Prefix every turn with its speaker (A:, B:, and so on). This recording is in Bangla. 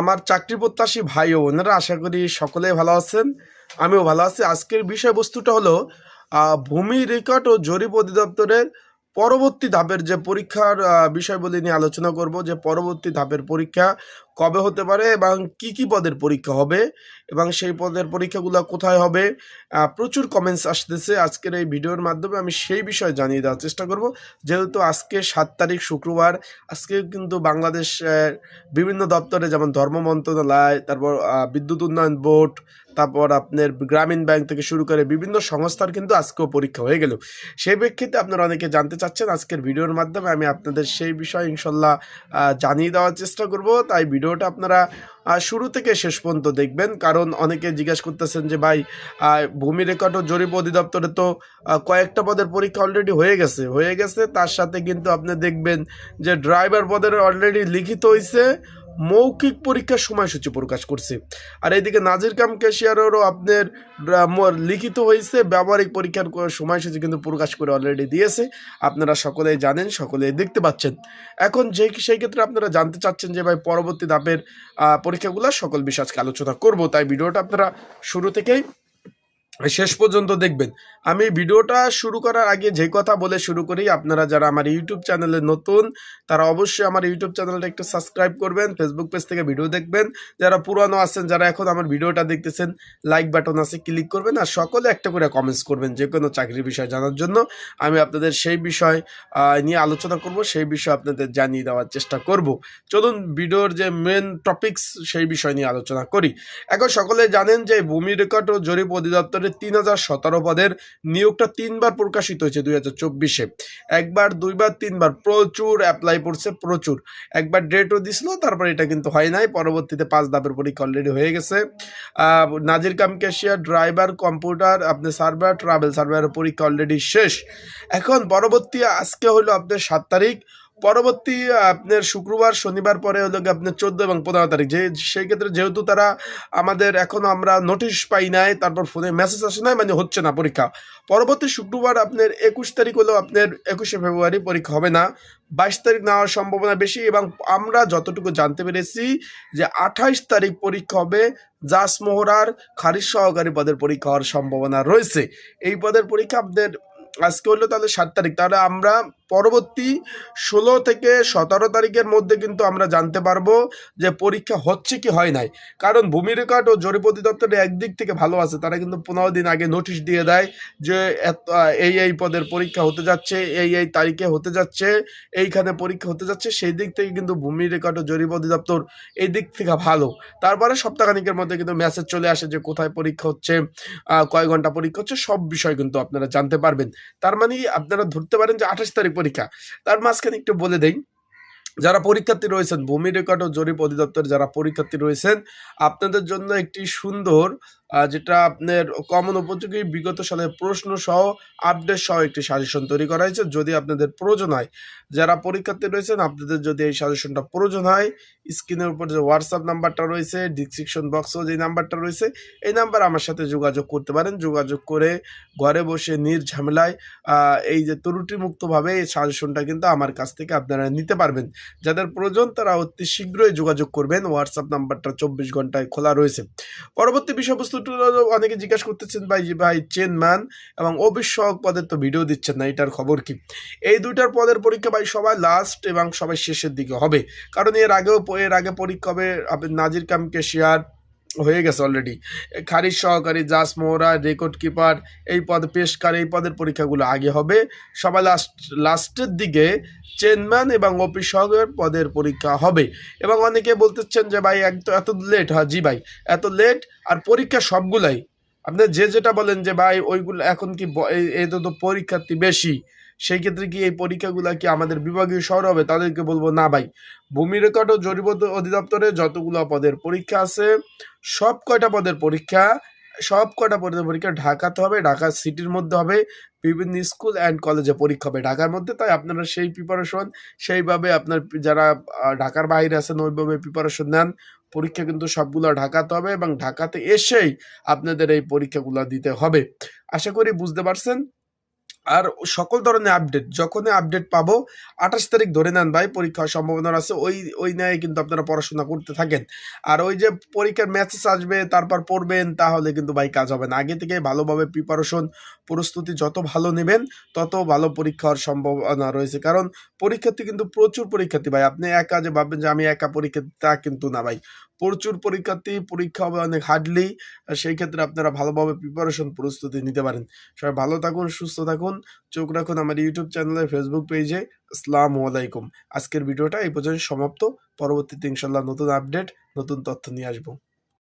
A: আমার চাকরি প্রত্যাশী ভাই ও বোনেরা, আশা করি সকলে ভালো আছেন। আমিও ভালো আছি। আজকের বিষয়বস্তুটা হলো ভূমি রেকর্ড ও জরিপ অধিদপ্তরের পরবর্তী ধাপের যে পরীক্ষার বিষয়বলি নিয়ে আলোচনা করব। যে পরবর্তী ধাপের পরীক্ষা কবে হতে পারে এবং কি কি পদের পরীক্ষা হবে এবং সেই পদের পরীক্ষাগুলো কোথায় হবে? প্রচুর কমেন্টস আসতেছে। আজকের এই ভিডিওর মাধ্যমে আমি সেই বিষয়ে জানিয়ে দেওয়ার চেষ্টা করব। যেহেতু আজকে সাত তারিখ শুক্রবার আজকে কিন্তু বাংলাদেশ আহ, বিভিন্ন দপ্তরে যেমন ধর্ম মন্ত্রণালয় তারপর বিদ্যুৎ উন্নয়ন বোর্ড তারপর আপনার গ্রামীণ ব্যাংক থেকে শুরু করে বিভিন্ন সংস্থার কিন্তু আজকেও পরীক্ষা হয়ে গেল। সেই প্রেক্ষিতে আপনারা অনেকে জানতে চাচ্ছেন আজকের ভিডিওর মাধ্যমে আমি আপনাদের সেই বিষয়ে ইনশাল্লাহ জানিয়ে দেওয়ার চেষ্টা করব। তাই ভিডিওটা আপনারা শুরু থেকে শেষ পর্যন্ত দেখবেন। কারণ অনেকে জিজ্ঞেস করতেছেন যে, ভাই ভূমি রেকর্ড ও জরিপ অধিদপ্তরে তো কয়েকটা পদের পরীক্ষা অলরেডি হয়ে গেছে। হয়ে গেছে, তার সাথে কিন্তু আপনি দেখবেন যে, ড্রাইভার পদের অলরেডি লিখিত হয়েছে মৌখিক পরীক্ষার সময়সূচি প্রকাশ করছে। আর এদিকে নাজির কাম ক্যাশিয়ারেরও আপনার লিখিত হয়েছে, ব্যবহারিক পরীক্ষার সময়সূচি কিন্তু প্রকাশ করে অলরেডি দিয়েছে। আপনারা সকলেই জানেন, সকলেই দেখতে পাচ্ছেন। এখন যে সেই ক্ষেত্রে আপনারা জানতে চাচ্ছেন যে ভাই, পরবর্তী ধাপের পরীক্ষাগুলো সকল বিষয় আজকে আলোচনা করব। তাই ভিডিওটা আপনারা শুরু থেকেই শেষ পর্যন্ত দেখবেন। আমি ভিডিওটা শুরু করার আগে যে কথা বলে শুরু করি, আপনারা যারা আমার ইউটিউব চ্যানেলে নতুন, তারা অবশ্যই আমার ইউটিউব চ্যানেলটা একটু সাবস্ক্রাইব করবেন ফেসবুক পেজ থেকে ভিডিও দেখবেন। যারা পুরানো আছেন, যারা এখন আমার ভিডিওটা দেখতেছেন লাইক বাটন আছে ক্লিক করবেন আর সকলে একটা করে কমেন্টস করবেন যে কোনো চাকরির বিষয় জানার জন্য। আমি আপনাদের সেই বিষয় নিয়ে আলোচনা করব, সেই বিষয় আপনাদের জানিয়ে দেওয়ার চেষ্টা করব। চলুন ভিডিওর যে মেন টপিকস সেই বিষয় নিয়ে আলোচনা করি। এখন সকলে জানেন যে ভূমি রেকর্ড ও জরিপ অধিদপ্তরের তিন হাজার সতেরো পদের নিয়োগটা তিনবার প্রকাশিত হয়েছে দুই হাজার চব্বিশে। একবার, দুইবার, তিনবার। প্রচুর অ্যাপ্লাই পড়ছে, প্রচুর। একবার ডেটও দিছিল, তারপর এটা কিন্তু হয় নাই। পরবর্তীতে পাঁচ ধাপের পরীক্ষা অলরেডি হয়ে গেছে। নাজির কাম ক্যাশিয়ার ড্রাইভার কম্পিউটার আপনি সার্ভার ট্রাভেল সার্ভারের পরীক্ষা অলরেডি শেষ। এখন পরবর্তী, আজকে হলো আপনার সাত তারিখ। পরবর্তী, আপনার শুক্রবার, শনিবার পরে হলো গিয়ে আপনার চোদ্দ এবং পনেরো তারিখ। যে, সেই ক্ষেত্রে যেহেতু তারা আমাদের এখনও আমরা নোটিশ পাই নাই, তারপর ফোনে মেসেজ আসে নাই মানে হচ্ছে না পরীক্ষা। পরবর্তী শুক্রবার আপনার একুশ তারিখ হলো আপনার একুশে ফেব্রুয়ারি পরীক্ষা হবে না। বাইশ তারিখ নেওয়ার সম্ভাবনা বেশি এবং আমরা যতটুকু জানতে পেরেছি যে আঠাইশ তারিখ পরীক্ষা হবে জাস মোহরার খারিজ সহকারী পদের পরীক্ষা হওয়ার সম্ভাবনা রয়েছে। এই পদের পরীক্ষা আপনাদের আজকে হলো তাহলে সাত তারিখ। তাহলে আমরা পরবর্তী ষোলো থেকে সতেরো তারিখের মধ্যে কিন্তু আমরা জানতে পারব যে পরীক্ষা হচ্ছে কি হয় নাই। কারণ ভূমি রেকর্ড ও জরিপ অধিদপ্তরের একদিক থেকে ভালো আছে, তারা কিন্তু পনেরো দিন আগে নোটিশ দিয়ে দেয় যে এই এই পদের পরীক্ষা হতে যাচ্ছে, এই এই তারিখে হতে যাচ্ছে, এইখানে পরীক্ষা হতে যাচ্ছে, সেই দিক থেকে কিন্তু ভূমি রেকর্ড ও জরিপ অধিদপ্তর এই দিক থেকে ভালো। তারপরে সপ্তাহখানিকের মধ্যে কিন্তু মেসেজ চলে আসে যে কোথায় পরীক্ষা হচ্ছে কয় ঘণ্টা পরীক্ষা হচ্ছে, সব বিষয় কিন্তু আপনারা জানতে পারবেন। তার মানে আপনারা ধরতে পারেন যে আঠাশ তারিখ পরীক্ষা। তার মাঝখানে একটু বলে দেই, যারা পরীক্ষার্থী রয়েছেন, ভূমি রেকর্ড ও জরিপ অধিদপ্তর যারা পরীক্ষার্থী রয়েছেন, আপনাদের জন্য একটি সুন্দর যেটা আপনার কমন উপযোগী বিগত সালের প্রশ্ন সহ আপডেট সহ একটি সাজেশন তৈরি করা হয়েছে। যদি আপনাদের প্রয়োজন হয়, যারা পরীক্ষার্থী রয়েছেন, আপনাদের যদি এই সাজেশনটা প্রয়োজন হয় স্ক্রিনের উপর যে হোয়াটসঅ্যাপ নাম্বারটা রয়েছে ডিসক্রিপশন বক্সেও যে নাম্বারটা রয়েছে, এই নাম্বার আমার সাথে যোগাযোগ করতে পারেন। যোগাযোগ করে ঘরে বসে নির্ঝামেলায় এই যে ত্রুটিমুক্তভাবে এই সাজেশনটা কিন্তু আমার কাছ থেকে আপনারা নিতে পারবেন। যাদের প্রয়োজন, তারা অতি শীঘ্রই যোগাযোগ করবেন। হোয়াটসঅ্যাপ নাম্বারটা চব্বিশ ঘন্টায় খোলা রয়েছে। পরবর্তী বিষয়বস্তুটা হলো অনেকে জিজ্ঞাসা করতেছেন, ভাই ভাই চেনম্যান এবং অবিশ্বক পদের তো ভিডিও দিচ্ছেন না, এটার খবর কি? এই দুইটার পদের পরীক্ষা ভাই সবাই লাস্ট এবং সবাই শেষের দিকে হবে। কারণ এর আগেও, এর আগে পরীক্ষা হবে নাজির কামকে কেশিয়ার হয়ে গেছে অলরেডি খারিজ সহকারী জাস মোহরা রেকর্ড কিপার এই পদ পেশকার, এই পদের পরীক্ষাগুলো আগে হবে। সবাই লাস্ট লাস্টের দিকে চেনম্যান এবং অফিস সহকারী পদের পরীক্ষা হবে। এবং অনেকে বলতেছেন যে, ভাই, এক তো এত লেট হ্যাঁ জি ভাই, এত লেট আর পরীক্ষা সবগুলাই। আপনি যে যেটা বলেন যে, ভাই, ওইগুলো এখন কি ব- এই- এই তো তো পরীক্ষার্থী বেশি। সেই ক্ষেত্রে কি এই পরীক্ষাগুলো কি আমাদের বিভাগীয় শহর হবে? তাদেরকে বলব, না ভাই, ভূমি রেকর্ড ও জরিপ অধিদপ্তরে যতগুলো পদের পরীক্ষা আছে, সব কয়টা পদের পরীক্ষা, সব কয়টা পদের পরীক্ষা ঢাকাতে হবে ঢাকা সিটির মধ্যে হবে, বিভিন্ন স্কুল অ্যান্ড কলেজে পরীক্ষা হবে ঢাকার মধ্যে। তাই আপনারা সেই প্রিপারেশন সেইভাবে আপনার যারা ঢাকার বাইরে আছেন, ওইভাবে প্রিপারেশন নেন। পরীক্ষা কিন্তু সবগুলো ঢাকাতে হবে এবং ঢাকাতে এসেই আপনাদের এই পরীক্ষাগুলো দিতে হবে। আশা করি বুঝতে পারছেন। আর সকল ধরনের আপডেট যখনই আপডেট পাবো, আঠাশ তারিখ ধরে নেন ভাই, পরীক্ষার সম্ভাবনা আছে, ওই ওই নিয়ে কিন্তু আপনারা পড়াশোনা করতে থাকেন। আর ওই যে পরীক্ষার মেসেজ আসবে, তারপর পড়বেন, তাহলে কিন্তু ভাই কাজ হবে না। আগে থেকে ভালোভাবে প্রিপারেশন প্রস্তুতি যত ভালো নেবেন, তত ভালো পরীক্ষার সম্ভাবনা রয়েছে। কারণ পরীক্ষার্থী কিন্তু প্রচুর পরীক্ষার্থী ভাই। আপনি একা যে ভাববেন যে আমি একা পরীক্ষা তা কিন্তু না ভাই। প্রচুর পরীক্ষার্থী, পরীক্ষা হবে অনেক হার্ডলি সেই ক্ষেত্রে আপনারা ভালোভাবে প্রিপারেশন প্রস্তুতি নিতে পারেন। সবাই ভালো থাকুন, সুস্থ থাকুন। চোখ রাখুন আমার ইউটিউব চ্যানেলে ফেসবুক পেজে ইসলাম আলাইকুম। আজকের ভিডিওটা এই পর্যন্ত সমাপ্ত। পরবর্তীতে ইনশাল্লাহ নতুন আপডেট নতুন তথ্য নিয়ে আসব।